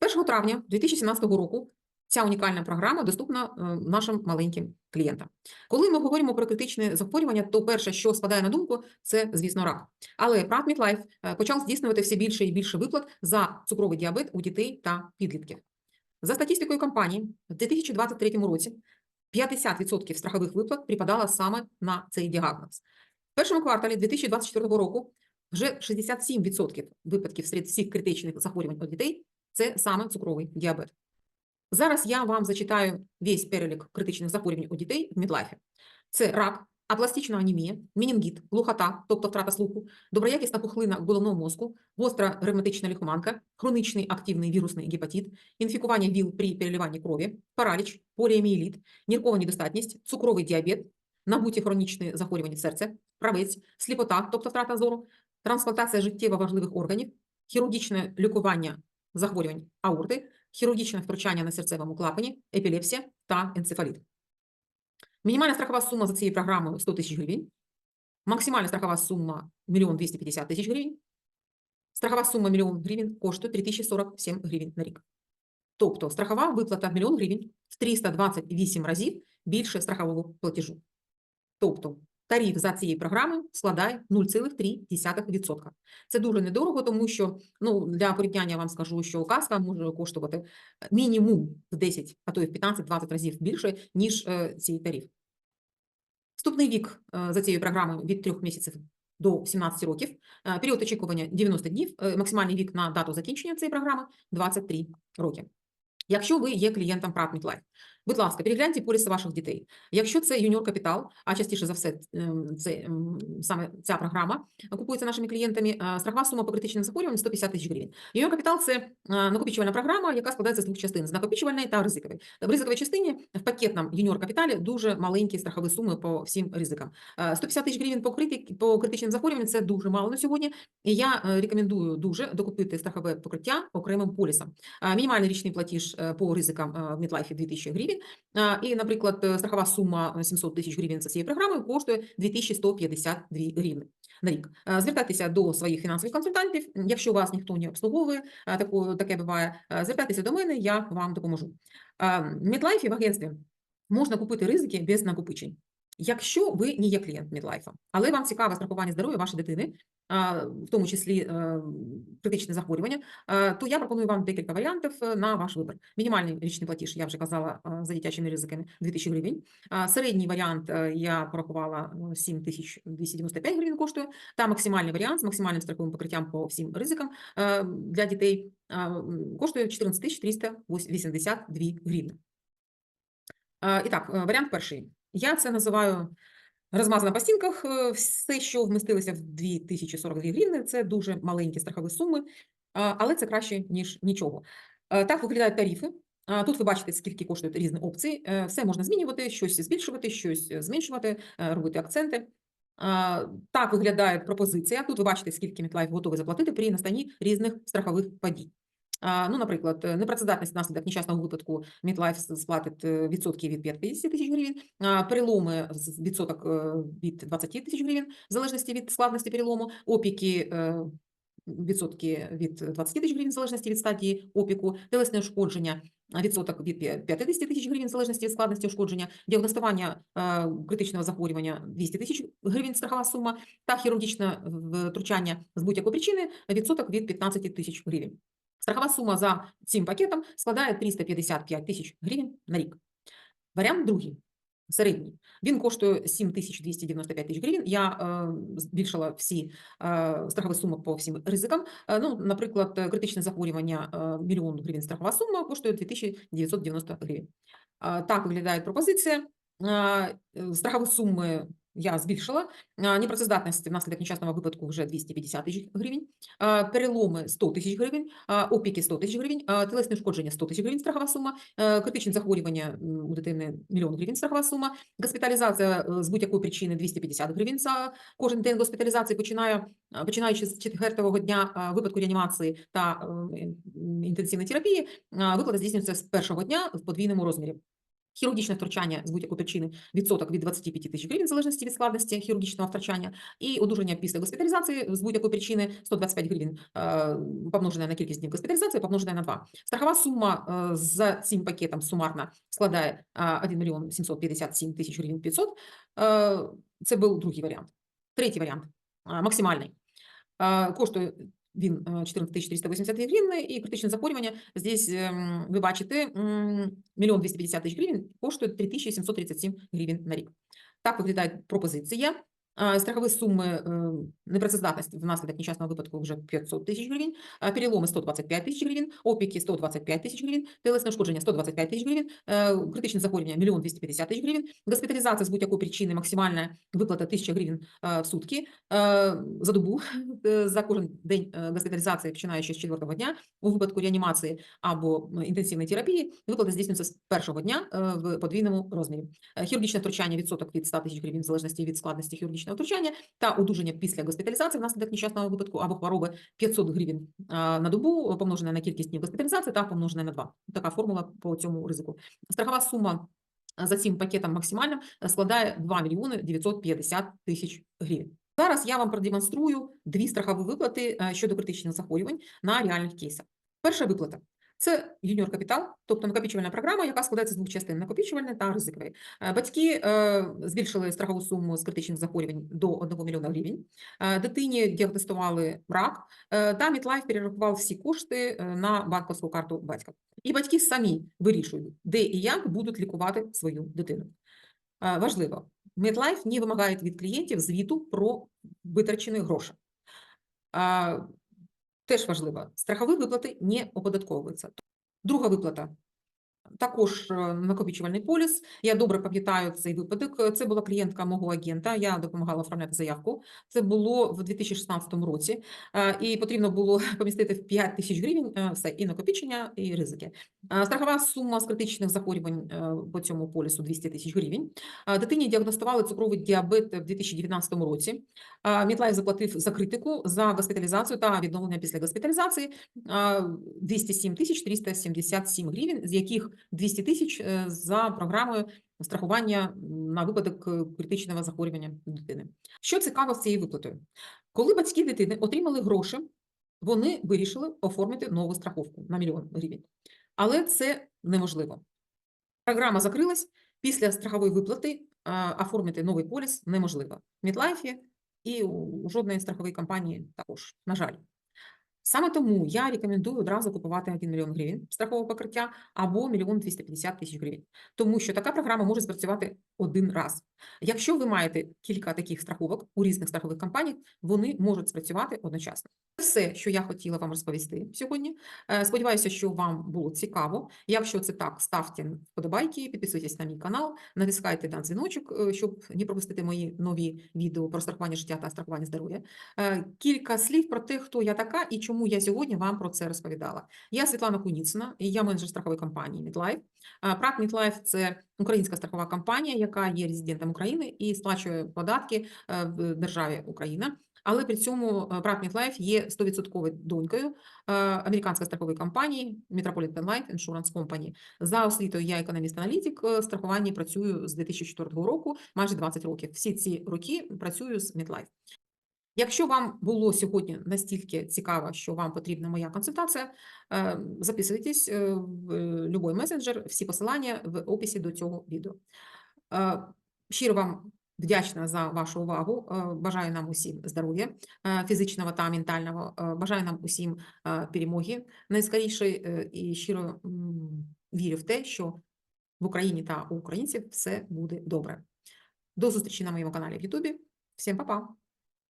З 1 травня 2017 року ця унікальна програма доступна е, нашим маленьким клієнтам. Коли ми говоримо про критичне захворювання, то перше, що спадає на думку, це, звісно, рак. Але Прат Мітлайф е, почав здійснювати все більше і більше виплат за цукровий діабет у дітей та підлітків. За статистикою компанії, в 2023 році 50% страхових виплат припадало саме на цей діагноз. В першому кварталі 2024 року вже 67% випадків серед всіх критичних захворювань у дітей це саме цукровий діабет. Зараз я вам зачитаю весь перелік критичних захворювань у дітей в Мідлайфі. Це рак, апластична анемія, менінгіт, глухота, тобто втрата слуху, доброякісна пухлина головного мозку, гостра ревматична лихоманка, хронічний активний вірусний гепатит, інфікування ВІЛ при переливанні крові, параліч, поліомієліт, ніркова недостатність, цукровий діабет, набуті хронічні захворювання серця, правець, сліпота, тобто втрата зору, трансплантація життєво важливих органів, хірургічне лікування захворювань аорти, хірургічне втручання на серцевому клапані, епілепсія та енцефаліт. Мінімальна страхова сума за цією програмою 100 тисяч гривень, максимальна страхова сума 1 250 тисяч гривень, страхова сума 1 гривень коштує 3047 гривень на рік. Тобто страхова виплата 1 гривень в 328 разів більше страхового платежу. Тобто тариф за цією програмою складає 0,3%. Це дуже недорого, тому що ну, для порівняння вам скажу, що каска може коштувати мінімум в 10, а то й в 15-20 разів більше, ніж е, цей тариф. Вступний вік е, за цією програмою від 3 місяців до 17 років, е, період очікування 90 днів, е, максимальний вік на дату закінчення цієї програми 23 роки. Якщо ви є клієнтом Прат Мітлайф, будь ласка, перегляньте поліси ваших дітей. Якщо це юніор капітал, а частіше за все ем, це саме ця програма купується нашими клієнтами, е, страхова сума по критичним захворюванням 150 тисяч гривень. Юніор капітал це е, накопичувальна програма, яка складається з двох частин: з накопичувальної та ризикової. В ризиковій частині в пакетному юніор капіталі дуже маленькі страхові суми по всім ризикам. Е, 150 тисяч гривень по по критичним захворюванням це дуже мало на сьогодні. І я е, рекомендую дуже докупити страхове покриття окремим полісом. Е, Мінімальний річний платіж е, по ризикам е, в Мітлайфі 2000 гривень. Е, І, наприклад, е, страхова сума 700 тисяч гривень за цією програмою коштує 2152 гривні на рік. Е, Звертайтеся до своїх фінансових консультантів. Якщо вас ніхто не обслуговує, е, таке буває, е, звертайтеся до мене, я вам допоможу. Е, В Медлайфі в агентстві можна купити ризики без накопичень. Якщо ви не є клієнт Мідлайфа, але вам цікаве страхування здоров'я вашої дитини, в тому числі е, критичне захворювання, е, то я пропоную вам декілька варіантів е, на ваш вибір. Мінімальний річний платіж, я вже казала, за дитячими ризиками 2000 гривень. Середній варіант я порахувала е, 7295 гривень коштує, та максимальний варіант з максимальним страховим покриттям по всім ризикам для дітей коштує 14 382 гривні. І так, варіант перший. Я це називаю розмазана по стінках. Е, Все, що вмістилося в 2042 гривні, це дуже маленькі страхові суми, але це краще, ніж нічого. Е, Так виглядають тарифи. Тут ви бачите, скільки коштують різні опції. Е, Все можна змінювати, щось збільшувати, щось зменшувати, робити акценти. Так виглядає пропозиція. Тут ви бачите, скільки Мітлайф готовий заплатити при настанні різних страхових подій. Ну, наприклад, е, непрацездатність внаслідок нещасного випадку. Мітлайф сплатить е, відсотки від 50 тисяч гривень, переломи відсоток е, від 20 тисяч гривень, в залежності від складності перелому, опіки відсотки від 20 тисяч гривень в залежності від стадії опіку, телесне ушкодження відсоток від п'я- 50 тисяч гривень в залежності від складності ушкодження, діагностування критичного захворювання 200 тисяч гривень страхова сума. Та хірургічне втручання з будь-якої причини відсоток від 15 тисяч гривень. Страхова сума за цим пакетом складає 355 тисяч гривень на рік. Варіант другий, середній. Він коштує 7295 тисяч гривень. Я е, збільшила всі е, страхові суми по всім ризикам. Е, ну, наприклад, критичне захворювання е, мільйон гривень страхова сума коштує 2990 гривень. Е, так виглядає пропозиція. Е, е, страхові суми я збільшила. Непрацездатність внаслідок нещасного випадку вже 250 тисяч гривень. Переломи 100 тисяч гривень, опіки 100 тисяч гривень, телесне ушкодження 100 тисяч гривень страхова сума, критичне захворювання у дитини мільйон гривень страхова сума, госпіталізація е, з будь-якої причини 250 гривень за кожен день госпіталізації, починає, починаючи з четвертого дня випадку реанімації та е, інтенсивної терапії, виплата здійснюється з першого дня в подвійному розмірі. Хірургічне втручання з будь-якої причини відсоток від 25 тисяч гривень в залежності від складності хірургічного втручання, і одужання після госпіталізації з будь-якої причини 125 гривень е, помножене на кількість днів госпіталізації, помножене на 2. Страхова сума е, за цим пакетом сумарно складає е, 1 мільйон 757 тисяч гривень 500. Е, Це був другий варіант. Третій варіант е, максимальний. Е, Коштує він е, 14 382 гривни, і критичне захворювання здесь ем, ви бачите мільйон 250 тисяч гривень коштує 3737 гривень на рік. Так виглядає пропозиція. Страхові суми е, непрацездатності внаслідок нещасного випадку вже 500 тисяч гривень, переломи 125 тисяч гривень, опіки 125 тисяч гривень, телесне ушкодження 125 тисяч гривень, е, критичне захворювання 1 250 тисяч гривень, госпіталізація з будь-якої причини максимальна виплата 1000 гривень е, в сутки за добу за кожен день госпіталізації, починаючи з четвертого дня, у випадку реанімації або інтенсивної терапії, виплата здійснюється з першого дня в подвійному розмірі. Хірургічне втручання відсоток від 100 тисяч гривень в залежності від складності хірургічного втручання та одужання після госпіталізації внаслідок нещасного випадку або хвороби 500 гривень на добу, помножене на кількість днів госпіталізації та помножене на 2. Така формула по цьому ризику. Страхова сума за цим пакетом максимальним е, складає 2 мільйони 950 тисяч гривень. Зараз я вам продемонструю дві страхові виплати е, щодо критичних захворювань на реальних кейсах. Перша виплата це юніор капітал, тобто накопичувальна програма, яка складається з двох частин накопичувальної та ризикової. Е, Батьки е, збільшили страхову суму з критичних захворювань до 1 мільйона гривень. Е, Дитині діагностували рак, та Мітлайф перерахував всі кошти на банківську карту батька. І батьки самі вирішують, де і як будуть лікувати свою дитину. Важливо, Медлайф не вимагає від клієнтів звіту про витрачені гроші. Теж важливо, страхові виплати не оподатковуються. Друга виплата також е, накопичувальний поліс. Я добре пам'ятаю цей випадок. Це була клієнтка мого агента. Я допомагала оформляти заявку. Це було в 2016 році, е, і потрібно було помістити в 5 тисяч гривень е, все і накопичення, і ризики. Страхова сума з критичних захворювань по цьому полісу 200 тисяч гривень. Дитині діагностували цукровий діабет в 2019 році. Мітлайф заплатив за критику, за госпіталізацію та відновлення після госпіталізації е, 207 тисяч 377 гривень, з яких 200 тисяч е, за програмою страхування на випадок е, критичного захворювання дитини. Що цікаво з цією виплатою? Коли батьки дитини отримали гроші, вони вирішили оформити нову страховку на мільйон гривень. Але це неможливо. Програма закрилась, після страхової виплати оформити новий поліс неможливо. В Мітлайфі і у жодної страхової компанії також, на жаль. Саме тому я рекомендую одразу купувати 1 мільйон гривень страхового покриття або мільйон 250 тисяч гривень, тому що така програма може спрацювати один раз. Якщо ви маєте кілька таких страховок у різних страхових компаніях, вони можуть спрацювати одночасно. Це все, що я хотіла вам розповісти сьогодні. Е, Сподіваюся, що вам було цікаво. Якщо це так, ставте вподобайки, підписуйтесь на мій канал, натискайте на дзвіночок, е, щоб не пропустити мої нові відео про страхування життя та страхування здоров'я. Е, Кілька слів про те, хто я така і чому я сьогодні вам про це розповідала. Я Світлана Куніцина, я менеджер страхової компанії Мітлайф. Прак Мітлайф – це українська страхова компанія, яка є резидентом України і сплачує податки е, в державі Україна. Але при цьому е, Прак Мітлайф є 100% донькою е, американської страхової компанії Metropolitan Life Insurance Company. За освітою я економіст-аналітик, е, в страхуванні працюю з 2004 року, майже 20 років. Всі ці роки працюю з Мітлайф. Якщо вам було сьогодні настільки цікаво, що вам потрібна моя консультація, е, записуйтесь е, в е, любой месенджер, всі посилання в описі до цього відео. Щиро вам вдячна за вашу увагу. Бажаю нам усім здоров'я фізичного та ментального. Бажаю нам усім перемоги найскорішої е, і щиро вірю в те, що в Україні та у українців все буде добре. До зустрічі на моєму каналі в Ютубі. Всім па-па!